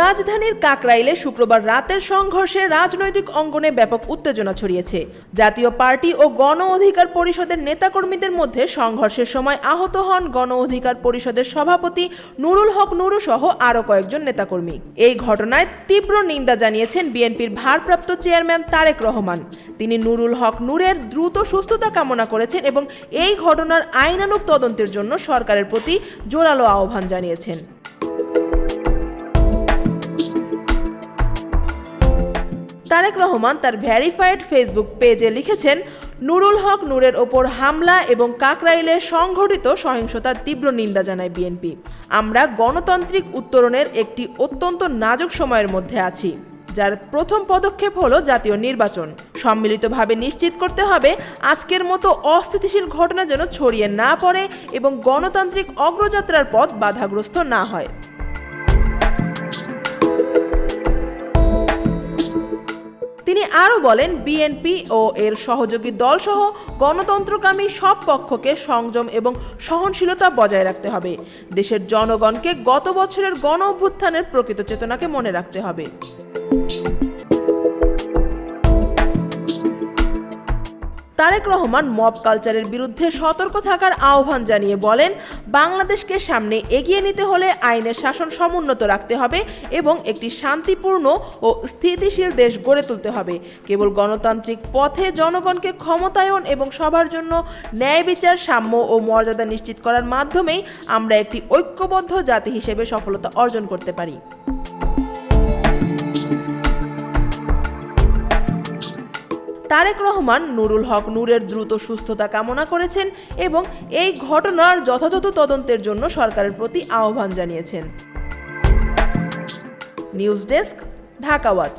রাজধানীর কাকরাইলে শুক্রবার রাতের সংঘর্ষে রাজনৈতিক অঙ্গনে ব্যাপক উত্তেজনা ছড়িয়েছে। জাতীয় পার্টি ও গণ অধিকার পরিষদের নেতাকর্মীদের মধ্যে সংঘর্ষের সময় আহত হন গণ অধিকার পরিষদের সভাপতি নুরুল হক নুরু সহ আরও কয়েকজন নেতাকর্মী। এই ঘটনায় তীব্র নিন্দা জানিয়েছেন বিএনপির ভারপ্রাপ্ত চেয়ারম্যান তারেক রহমান। তিনি নুরুল হক নূরের দ্রুত সুস্থতা কামনা করেছেন এবং এই ঘটনার আইনানুগ তদন্তের জন্য সরকারের প্রতি জোরালো আহ্বান জানিয়েছেন। তারেক রহমান তার ভ্যারিফাইড ফেসবুক পেজে লিখেছেন, নুরুল হক নূরের ওপর হামলা এবং কাকরাইলে সংঘটিত সহিংসতার তীব্র নিন্দা জানায় বিএনপি। আমরা গণতান্ত্রিক উত্তরণের একটি অত্যন্ত নাজুক সময়ের মধ্যে আছি, যার প্রথম পদক্ষেপ হলো জাতীয় নির্বাচন। সম্মিলিতভাবে নিশ্চিত করতে হবে, আজকের মতো অস্থিতিশীল ঘটনা যেন ছড়িয়ে না পড়ে এবং গণতান্ত্রিক অগ্রযাত্রার পথ বাধাগ্রস্ত না হয়। আরও বলেন বিএনপি ও এর সহযোগী দলসহ গণতন্ত্রকামী সব পক্ষকে সংযম এবং সহনশীলতা বজায় রাখতে হবে। দেশের জনগণকে গত বছরের গণ অভ্যুত্থানের প্রকৃত চেতনাকে মনে রাখতে হবে। তারেক রহমান মব কালচারের বিরুদ্ধে সতর্ক থাকার আহ্বান জানিয়ে বলেন, বাংলাদেশকে সামনে এগিয়ে নিতে হলে আইনের শাসন সমুন্নত রাখতে হবে এবং একটি শান্তিপূর্ণ ও স্থিতিশীল দেশ গড়ে তুলতে হবে। কেবল গণতান্ত্রিক পথে জনগণকে ক্ষমতায়ন এবং সবার জন্য ন্যায় বিচার, সাম্য ও মর্যাদা নিশ্চিত করার মাধ্যমেই আমরা একটি ঐক্যবদ্ধ জাতি হিসেবে সফলতা অর্জন করতে পারি। তারেক রহমান, নুরুল হক নূরের দ্রুত সুস্থতা কামনা করেছেন এবং এই ঘটনার যথাযথ তদন্তের জন্য সরকারের প্রতি আহ্বান জানিয়েছেন news desk, Dhaka watch